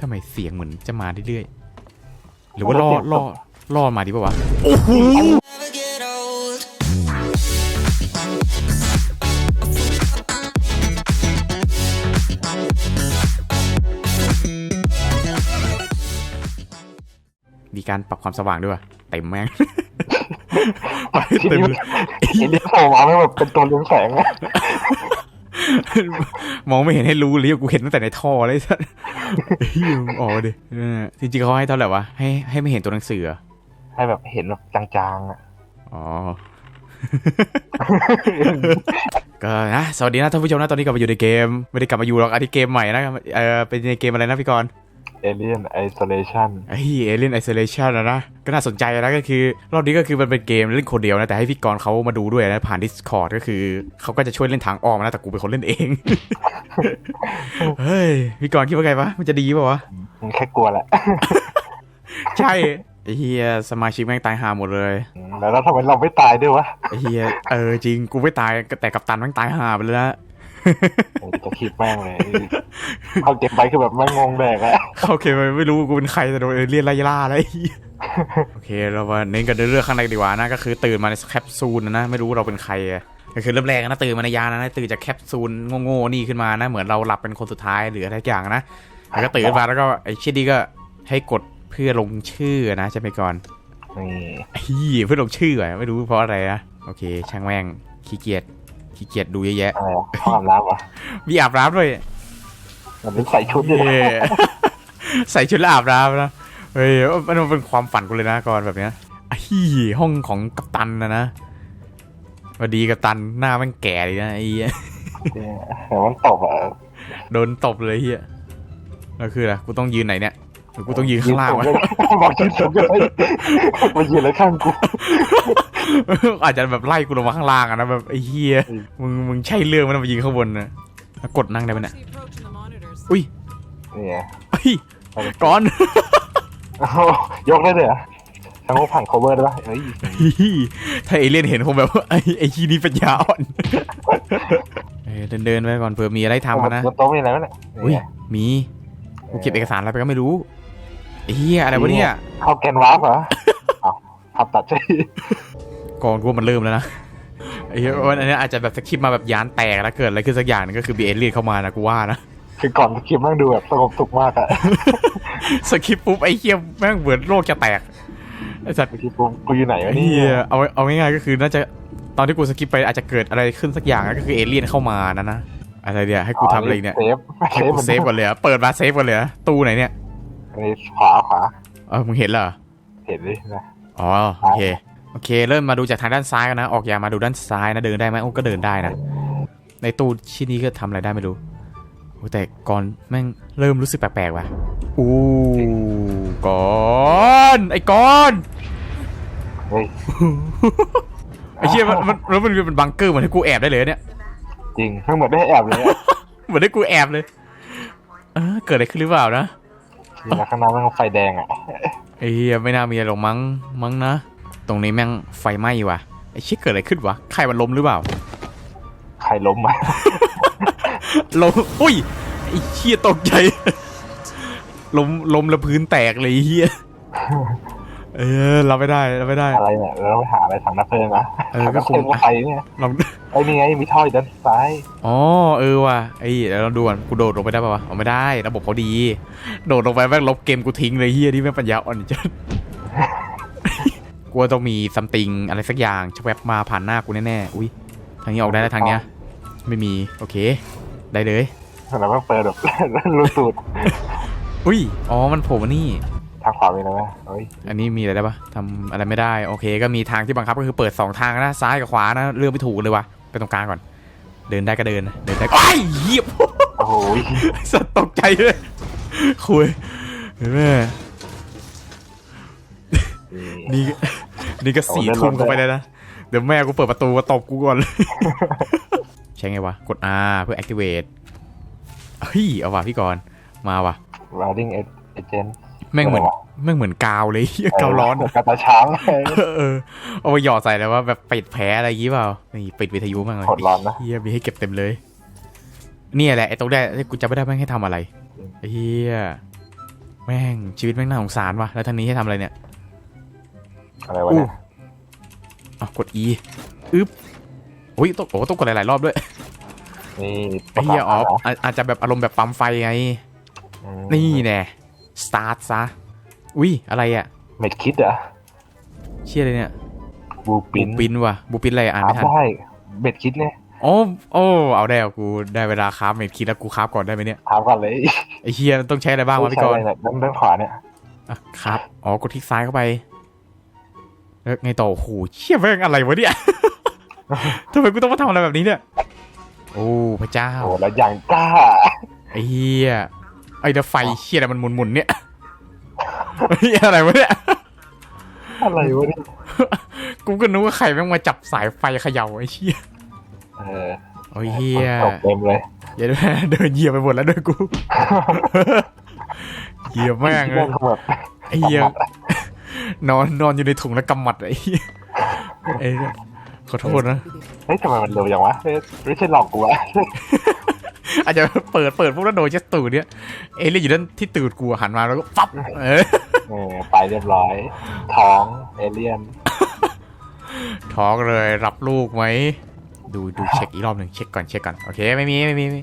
ทำไมเสียงเหมือนจะมาเรื่อยๆ หรือว่าล่อล่อล่อมาดีป่าวะ โอ้โห never get old. มีการปรับความสว่างด้วยวะเต็มแม่งทีเต็มนี้เลย ทีนี้โผล่มาไม่แบบเป็นตัวเรืองแสงอะ มองไม่เห็นให้รู้เลยกูเห็นตั้งแต่ในท่อเลยสัสเฮียมึงออกมาดิเออจริงๆเขาให้เท่าไหร่วะให้ให้ไม่เห็นตัวหนังสือเหรอให้แบบเห็นแบบจางๆอะอ๋อก็นะสวัสดีนะท่านผู้ชมนะตอนนี้กลับมาอยู่ในเกม ไม่ได้กลับมาอยู่หรอกอันนี้เกมใหม่นะเออเป็นในเกมอะไรนะพี่กรณ์ เอเลียนไอโซเลชันไอ้เอเลียนไอโซเลชันนะนะก็น่าสนใจนะก็คือ รอบนี้ก็คือมันเป็นเกมเล่นคนเดียวนะแต่ให้พี่กรณ์เขามาดูด้วยนะผ่าน Discord ก็คือเขาก็จะช่วยเล่นทางอ้อมนะแต่กูเป็นคนเล่นเอง เฮ้ยพี่กรณ์คิดว่าไงวะมันจะดีป่าวะมันแค่กลัวแหละ ใช่ไอ้เฮียสมาชิกแม่งตายหาหมดเลย แล้วแล้วทำไมเราไม่ตายด้วยวะไอ้เฮียเออจริงกูไม่ตายแต่กัปตันแม่งตายหาไปเลย นะโอ้ยจะคิดแม่งเลยเขาเก็บไปคือแบบแม่งงงแดกอะโอเคไม่รู้กูเป็นใครแต่โดนเอเลี่ยนไล่ล่าอะไรโอเคเรามาเน้นกันเรื่องข้างในดีกว่านะก็คือตื่นมาในแคปซูลนะนะไม่รู้เราเป็นใครอะก็คือเริ่มแรกนะตื่นมาในยานนะตื่นจากแคปซูลโง่ๆนี่ขึ้นมานะ เหมือนเราหลับเป็นคนสุดท้ายหรืออะไรสักอย่างนะแล้วก็ตื่นขึ้นมาแล้วก็ไอ้ชิดนี้ก็ให้กดเพื่อลงชื่อนะใช่ไหมก่อนนี่ฮียเพื่อลงชื่ออะไม่รู้เพราะอะไรนะโอเค ช่างแม่งขี้เกียจ ขี้เกียจดูเยอะแยะอะไรอะห้องอาบน้ำวะมีอาบน้ำด้วยมันเป็นใส่ชุดอยู่เย้ใส่ชุดแล้วอาบน้ำนะเฮ้ยมันเป็นความฝันกูเลยนะก่อนแบบเนี้ยไอ้ห้องของกัปตันนะนะสวัสดีกัปตันหน้าแมันแก่เลยนะไอ้เหี้ยแต่มันตบอะโดนตบเลยเฮียแล้วคืออะไรกูต้องยืนไหนเนี่ยหรือกูต้องยืนข้างล่างวะ บอกยืนสูงเลยมายืนเลยข้างกู อาจจะแบบไล่กูลงมาข้างล่างอะนะแบบไอ้เฮียอืมมึงมึงใช่เรื่องมันมายิงข้างบนนะแล้วกดนั่งได้ไหมเนี่ย See approach in the monitors. อุ้ยนี่ไงเฮ้ยก่อนโอ้โหยกได้เลยเหรอทั้งพวกผ่าน cover ได้ปะเฮ้ยถ้าเอเลี่ยนเห็นคงแบบว่าไอ้ไอ้ที่นี่ปัญญาอ่อนเออเดินเดินๆไปก่อนเผื่อมีอะไรทำกันนะบนโต๊ะมีอะไรวะเนี่ยอุ้ยนี่ไงมีกูเก็บเอกสารอะไรไปก็ไม่รู้ไอ้เฮียอะไรวะเนี่ยเข้าแกนวาร์ปเหรออ้าวขับตัดใช่ ก่อนกูว่ามันเริ่มแล้วนะไอ้เหี้ยวันนี้อาจจะแบบสคริปต์มาแบบยานแตกแล้วเกิดอะไรขึ้นสักอย่างหนึงก็คือบีเอเลียนเข้ามานะกูว่านะคือก่อนคลิปแม่งดูแบบสงบสุขมากอะสคริปต์ปุ๊บไอ้เฮียแม่งเหมือนโลกจะแตกไอ้สัตว์คลิปกูกูอยู่ไหนวะไอ้เนี่เฮียยเอาเอาง่ายๆก็คือน่าจะตอนที่กูสคริปต์ไปอาจจะเกิดอะไรขึ้นสักอย่างนะก็คือเอเลี่ยนเข้ามานะนะอะไรเนี่ยให้กูทำอะไรอีกเนี่ยเซฟให้กูเซฟก่อนเลยเหรอเปิดมาเซฟก่อนเลยเหรอตู้ไหนเนี่ยอันนี้ขวาขวาเออมึงเห็นเหรอเห็นดินะอ๋อโอเค โอเค เริ่มมาดูจากทางด้านซ้ายกันนะ ออกอย่ามาดูด้านซ้ายนะ เดินได้ไหมโอ้ก็เดินได้นะ ในตู้ชิ้นนี้ก็ทำอะไรได้ไม่รู้โอ้แต่ก่อนแม่งเริ่มรู้สึกแปลกๆว่ะอู้ก่อนไอ้ก่อนเฮ้ยไอ้เชี่ยมันมันแล้วมันเป็นบังเกอร์เหมือนให้กูแอบได้เลยเนี่ย จริงเพิ่งเหมือนได้แอบเลยอะเหมือนให้กูแอบเลย เออเกิดอะไรขึ้นหรือเปล่านะนี่นะข้างหน้าแม่งไฟแดงอะไอ้เหี้ยไม่น่ามีอะไรหรอกมั้งมั้งนะ ตรงนี้แม่งไฟไหม้ว่ะไอ้เชี่ยเกิดอะไรขึ้นวะใครมันล้มหรือเปล่าใครล้มมา ล้มอุ้ยไอ้เชี่ยตกใจล้มล้มแล้วพื้นแตกเลยไอ้เฮียเออรับไม่ได้รับไม่ได้ อะไรเนี่ยเราไปหาอะไรถังน้ำเพลิงอะเออถังก็น้ำคเพลิงง ว่าใครเนี่ยลอง ไอ้นี่ไงมีท่ออยู่ด้านซ้ายอ๋อเออว่ะไอ้เดี๋ยวเราดูก่อนกูโดดลงไปได้ป่าวะเอาไม่ได้ระบบเขาดี โดดลงไปแม่งลบเกมกูทิ้งเลยเฮียที่แม่งปัญญาอ่อนจัด กูว่าต้องมีซัมติงอะไรสักอย่างชแวบมาผ่านหน้ากูแน่ๆ อุ้ยทางนี้ออกได้แล้วทางเนี้ย ไม่มี โอเค ได้เลยแล้วมันเปิดแบบรู้สูตรอุ้ย อ๋อ มันโผล่มานี่ทางขวามีอะไรไหมเฮ้ย อันนี้มีอะไรได้ปะทำอะไรไม่ได้ โอเค ก็มีทางที่บังคับก็คือเปิดสองทางนะ ซ้ายกับขวานะ เลือกไม่ถูกเลยวะไปตรงกลางก่อน เดินได้ก็เดินนะเดินได้ไอ้ยเหยียบโอ้โหสัตว์ตกใจเลยคุยเห็นไหมนี่ นี่ก็สี่ทุ่มเข้าไปเลยนะ เดี๋ยวแม่กูเปิดประตูมาตบกูก่อนใช่ไงวะ กด R เพื่อ activate เฮ้ย เอาว่ะพี่กรณ์มาว่ะ riding agent แม่งเหมือนแม่งเหมือนกาวเลยเหี้ยกาวร้อนกระตาช้างเออเอาไปหยอดใส่แล้วว่าแบบปิดแผลอะไรอย่างงี้เปล่านี่ปิดวิทยุมั่งเลยกดร้อนนะเฮียมีให้เก็บเต็มเลย เนี่ยแหละไอ้ตรงแรกที่กูจำไม่ได้แม่งให้ทำอะไรเฮียแม่งชีวิตแม่งน่าสงสารว่ะแล้วทางนี้ให้ทำอะไรเนี่ย อะไรวะเนี่ยอะกด E อึ๊บอุ้ยต้องโอ้ต้องกดหลายๆรอบด้วยนี่ไอ้เหี้ยประอ๋อสาทหรอาอาจจะแบบอารมณ์แบบปั๊มไฟไงอืมนี่แน่ start ซะ อุ้ยอะไรอะ เม็ดคิดเหรอเชี่ยเลยเนี่ย บูบูปินปินว่ะบูปินอะไรอ่านครัไม่บทัน ได้เม็ดคิดเนี่ยโอ้โอ้ เอาได้วกูได้เวลาคราฟเมดคิดแล้วกูคราฟก่อนได้ไหมเนี่ย ถามก่อนเลยไอ้เฮียต้องใช้อะไรบ้างวะพี่ใช่กรเลยณ์เนี่ยด้านด้านขวาเนี่ย อะครับ อ๋อกดคลิกซ้ายเข้าไป แล้วไงต่อโอ้โหเชี่ยแม่งอะไรวะเนี่ยทำไมกูต้องมาทำอะไรแบบนี้เนี่ยโอ้พระเจ้าโอ้แล้วอย่างกล้าไอ้เฮียไอ้เดยวไฟเชี่ยอะไรมันหมุนๆเนี่ยเฮ้ยอะไรวะเนี่ยอะไรวะเนี่ยกูก็นึกว่าใครแม่งมาจับสายไฟเขย่าไอ้เชี่ยเออโอ้ยเฮียตกเต็มเลยเดี๋ยวนะเดินเหยียบไปหมดแล้วด้วยกูเหยียบแม่งเลเรื่ยองแบบไอ้เหี้ย นอนนอนอยู่ในถุงแล้วกำหมัดไอ้เหี้ยเอ้ยขอโทษนะ เฮ้ยทำไมมันเร็วอย่างวะเฮ้ยไม่ใช่หลอกกูอะอาจจะเปิดเปิดพวกแล้วโดนเจ็ตตูดเนี่ยเอเลี่ยนอยู่ด้านที่ตูดกูหันมาแล้วก็ปั๊บเออเออไปเรียบร้อย ท้องเอเลี่ยน ท้องเลยรับลูกไหม ดูดูเช็คอีกรอบหนึ่งเช็คก่อนเช็คก่อนโอเคไม่มีไม่มีไม่มี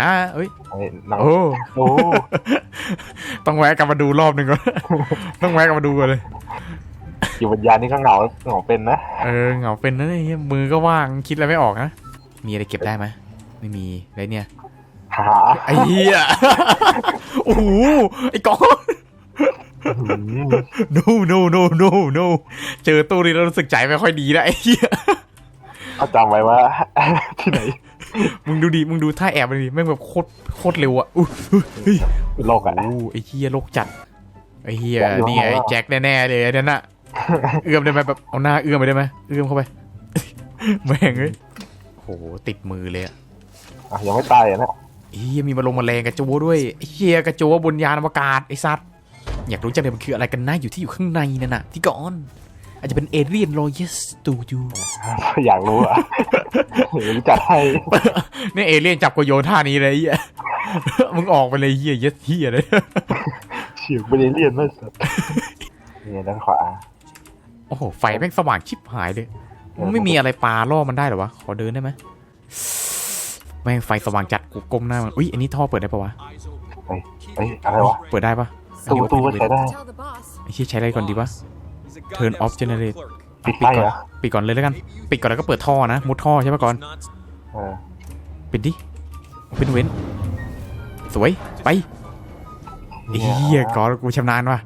อ่าเอ้ยเฮ้ยน้องโอ้โอ้ต้องแวะกลับมาดูรอบหนึ่งก่อนต้องแวะกลับมาดูก่อนเลย อยู่วิญญาณนี่ก็เหงาเหงาเป็นนะเออเหงาเป็นนะไอ้เหี้ยมือก็ว่างคิดอะไรไม่ออกนะมีอะไรเก็บได้ไหมไม่มีอะไรเนี่ยหาไอ้เหี้ยโอ้โหไอ้กอนอืม no no no no no เจอตู้นี้แล้วรู้สึกใจไม่ค่อยดีนะไอ้เหี้ยเขาจำไว้ว่าที่ไหน มึงดูดิ มึงดูท่าแอบมันดิแม่งแบบโคตรโคตรเร็วอะอู้หูเฮ้ยโลกอะโอ้โหไอ้เหี้ยโลกจัดไอ้เหี้ยแจ็คอยู่นี่ไงข้างหลังไอ้แจ็คแน่ๆเลยไอ้นั่นน่ะ เอื้อมได้ไหมแบบเอาหน้าเอื้อมไปได้ไหมเอื้อมเข้าไปแม่งเลยโอ้โหติดมือเลยอะอะยังไม่ตายอะนะไอ้เหี้ยมีมาลงมาแรงกระโจด้วยไอ้เหี้ยกระโจบนยานอวกาศไอ้สัตว์อยากรู้จังเลยมันคืออะไรกันนะอยู่ที่อยู่ข้างในนั่นน่ะที่ก่อน อาจจะเป็นเอเลียนรอยัสตูยูอยากรู้อะเดี๋ยวจัดให้นี่เอเลี่ยนจับกูโยนท่านี้เลยไอ้เหี้ยมึงออกไปเลยเหี้ยยัดเหี้ยเลยเฉียงไปเรียนไม่สัตว์นี่ด้านขวา โอ้โห ไฟแม่งสว่างชิบหายเลยมันไม่มีอะไรปลาล่อมันได้เหรอวะ ขอเดินได้ไหมแม่งไฟสว่างจัดกูก้มหน้ามัน อุ้ย อันนี้ท่อเปิดได้ปะวะ เฮ้ยเฮ้ยอะไรวะ เปิดได้ปะตู้ตู้ก็ใช้ได้ Tell the boss. ไอ้เหี้ยใช้อะไรก่อนดีวะ Turn off generate ปิดปิดไฟก่อนเหรอปิดก่อนเลยแล้วกัน ปิดก่อนแล้วก็เปิดท่อนะ มุดท่อใช่ปะก่อนเออปิดดิเป็นเว้น สวย ไปไอ้เหี้ยก่อนกูชำนาญว่ะ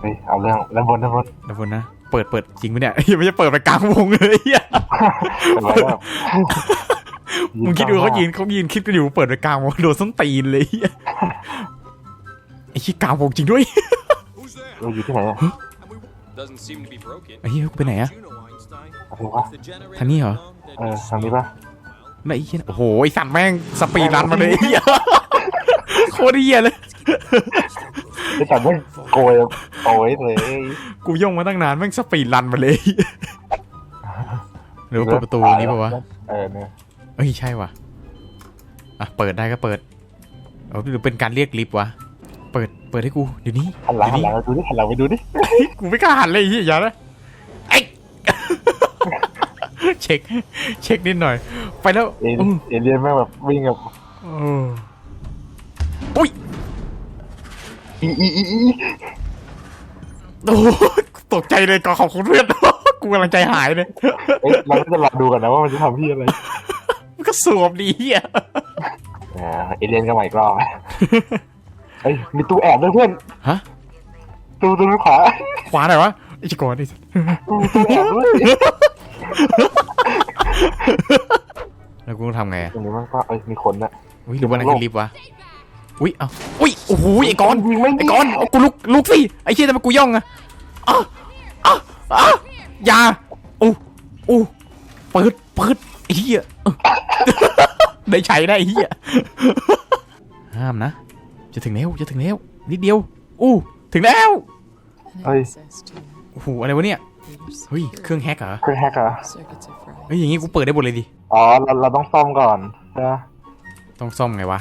เฮ้ย เอาเรื่องด้านบนด้านบนเดี๋ยวก่อนนะ เปิดเปิดจริงปะเนี่ยยังไม่จะเปิดไปกลางวงเลยเหี้ยเป็นไรแบบมึงคิดดูเขายืนเขายืนคิดกันอยู่เปิดไปกลางวงโดนส้นตีนเลยเหี้ยไอ้ชี้ยกลางวงจริงด้วยเราอยู่ที่ไหนอะ Doesn't seem to be broken. ไอ้เหี้ยกูไปไหนอะ You know Einstein. อะไรวะ The generator ทางนี้เหรอ alone, then เออ it's ทางนี้ปะไม่ไอ้เหี้ยโอ้โหไอ้สัตว์แม่งสปีดรันมาเลยไอ้เหี้ยโคตรเหี้ยเลย ไอ้สัตว์ไม่โกยโอ้ยเลยกูย่องมาตั้งนานแม่งสปีดรันมาเลย หรือว่าเปิดประตูนี้ปะวะเออเนี่ยเอ้ยใช่ว่ะอะเปิดได้ก็เปิดเออหรือเป็นการเรียกลิฟต์วะเปิดเปิดให้กูเดี๋ยวนี้หันหลังเดี๋หัยนวหลันี้งไปดูดิหันหลังไปดูดิกูไม่กล้าหันเลยไอ้เหี้ยอย่านะไอ้เช็ค เช็คนิดหน่อย ไปแล้วเออู้เอเลี่ยนแม่งแบบวิ่งแบบ โอ้โหตกใจเลยก่อนขอบคุณเพื่อนกูกำลังใจหายเลยเอ้ยเราก็จะรอดูกันนะว่ามันจะทำที่อะไรมันก็สวมดีเฮียอ่าเอเลี่ยนก็ใหม่กรอบเฮ้ยมีตู้แอบด้วยเพื่อนฮะตู้ตู้ด้านขวาขวาไหนวะไอ้ชิโกอนไอ้ตู้ตู้แอบด้วยแล้วกูต้องทำไงอะตรงนี้มันก็เอ้ยมีคนนะอุ้ยหรือว่านั่นคือลิฟต์วะอุ้ยเอ้าอุ้ย โอ้โหไอ้กอนยิงไม่ไอ้กอนเอากูลุกลุกสิไอ้เชี่ยทำไมกูย่องอะอะอะอะอย่าอู้อู้เปิดเปิดไอ้เหี้ยเออได้ใช้ได้ไอ้เหี้ยห้ามนะ จะถึงแล้วจะถึงแล้วนิดเดียวอู้ถึงแล้วเฮ้ย Access to โอ้โหอะไรวะเนี่ย computers. เฮ้ยเครื่องแฮกเหรอเครื่องแฮกเหรอ Circuits are fried. เฮ้ยอย่างงี้กูเปิดได้หมดเลยดิอ๋อเราเราต้องซ่อมก่อนใช่ไหมต้องซ่อมไงวะ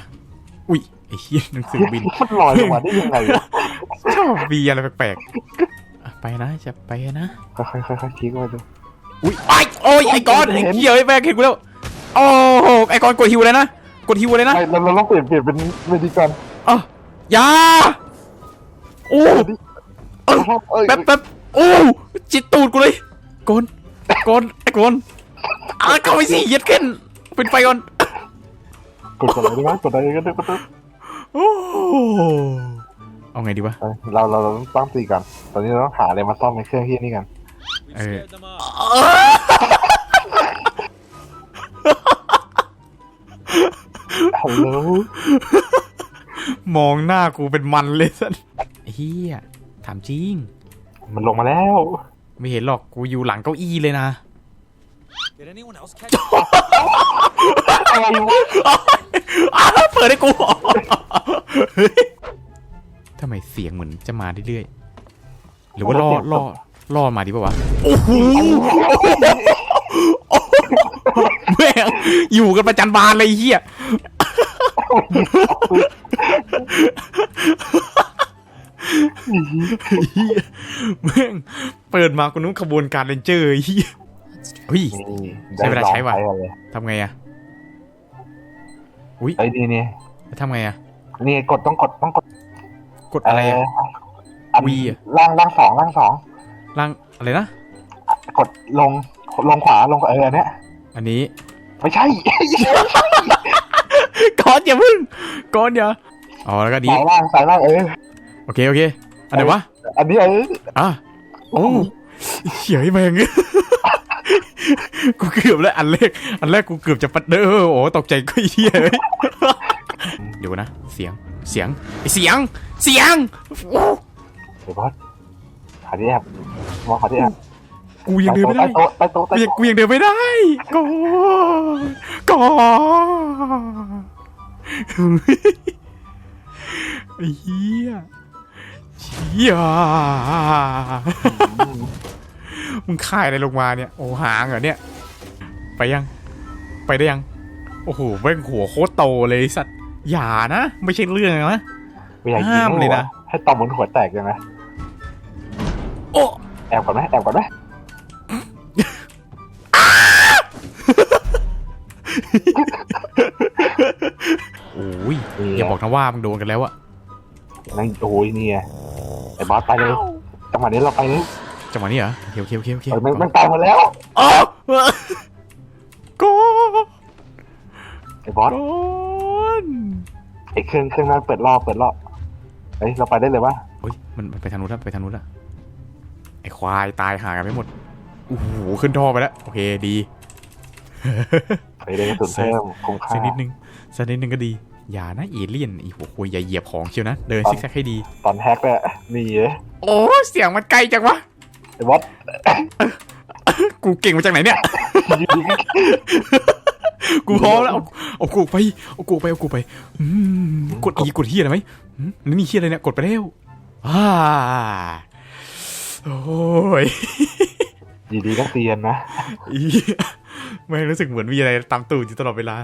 อุ้ยไอ้ เหี้ยหนังสือบินมันลอยลงมาได้ยังไงวะมีอะไรแปลกๆอะไปนะจะไปนะค่อยๆค่อยๆคลิกมาดูอุ้ยไอ้โอ้ยไอ้กอนไอ้เหี้ยไอ้แม่งเห็นกูแล้วโอ้โหไอ้กอนกดฮิวเลยนะกดฮิวเลยนะไม่เราเราต้องเปลี่ยนเปลี่ยนเป็นเมดิกันเอ้าอยาโอ้เอ้ยแป๊บแป๊บโอ้จิตตูดกูเลยกอนกอนไอ้กอนอะเข้าไปสิเย็ดขึ้นเป็นไฟก่อนกดกดอะไรได้ไหมกดอะไรก็ได้กดได้ โอ้เอาไงดีวะ เอ้ยเราเราเราต้องตั้งตีกันตอนนี้เราต้องหาอะไรมาซ่อมในเครื่องที่นี่กัน We've Hey. scared them off. ฮัลโหลมองหน้ากูเป็นมันเลยสันเฮียถามจริง มันลงมาแล้วไม่เห็นหรอกกูอยู่หลังเก้าอี้เลยนะ Did anyone else catch? อะไรวะอ้าวเปิดให้กูเฮ้ยทำไมเสียงเหมือนจะมาเรื่อยๆหรือว่าล่อล่อล่อมาดีป่าวะโอ้โหแม่งอยู่กันประจันบานเลยไอ้เฮียเหี้ยแม่งเปิดมากูนึกขบวนการเรนเจอร์ไอ้เฮียเฮ้ยนี่ใช้เวลาใช้ว่ะได้ลองเลยทำไงอะ อุ้ยไอ้ยนี่นี่ทำไงอะนี่กดต้องกดต้องกดกดอะไรอะเอันวีอะ ล่างล่างสองล่างสองล่างอะไรนะ กดลงลงขวาลงเอออันเนี้ยอันนี้ ไม่ใช่ก่อนอย่าพึ่งก่อนอย่าอ๋อแล้วก็นี้สายล่างสายล่างเออ โอเคโอเคอันไหนวะอันนี้เอออะโอ้เฉยแมง กูเกือบแล้วอันแรกอันแรกกูเกือบจะปัดเด้อโอ้ตกใจกูเหี้ยเลยเดี๋ยวนะ เสียงเสียงไอเสียง เสียงโอ้เดี๋ยวบอสหาที่แอบมองหาที่แอบกูยังเดินไม่ได้ใต้โต๊ะใต้โต๊ะกูใต้ยังโต๊ะกูยังเดินไม่ได้ก่อนก่อนไอ้เหี้ยเชี่ย มึงค่ายอะไรลงมาเนี่ย โอ้หางเหรอเนี่ย ไปยัง ไปได้ยัง โอ้โหแม่งหัวโคตรโตเลยไอ้สัตว์ อย่านะ ไม่ใช่เรื่องนะไม่อยากยิงห้ามเลยนะ ให้ต่อมบนหัวแตกยังไงโอ้แอบก่อนไหมแอบก่อนไหมโอ้ยอย่าบอกนะว่ามึงโดนกันแล้วอะนั่นโอ้ยนี่ไงไอ้บอสไปเลยจังหวะนี้เราไปเลย จังหวะนี้เหรอโอเคโอเคโอเคโอเคเออมันมันตายหมดแล้วอ๋อก่อนไอ้บอสก่อนไอ้เครื่องเครื่องนั้นเปิดรอบเปิดรอบเฮ้ยเราไปได้เลยวะเฮ้ยมันมันไปทางนู้นแล้วไปทางนู้นแล้วไอ้ควายตายหากันไม่หมดโอ้โหขึ้นท่อไปแล้วโอเคดีไปได้กระสุนเพิ่มคุ้มค่าสักนิดนึงสักนิดนึงก็ดีอย่านะเอเลี่ยนไอ้หัวคุยอย่าเหยียบของเชียวนะ เดินซิกแซกให้ดี ตอนแฮกเนี่ยนี่เลยโอ้เสียงมันไกลจังวะ ไอ้บอสกูเก่งมาจากไหนเนี่ยอยู่ดีก็กูพร้อมแล้ว เอาเอากูไป เอากูไป เอากูไปอืมกดอีกดเฮียอะไรไหมอืมนี่มีเฮียอะไรเนี่ย กดไปแล้วอ่าโอ้ยอยู่ดีก็เตียนนะ อีไม่งรู้สึกเหมือนมีอะไรตามตูดอยู่ตลอดเวลา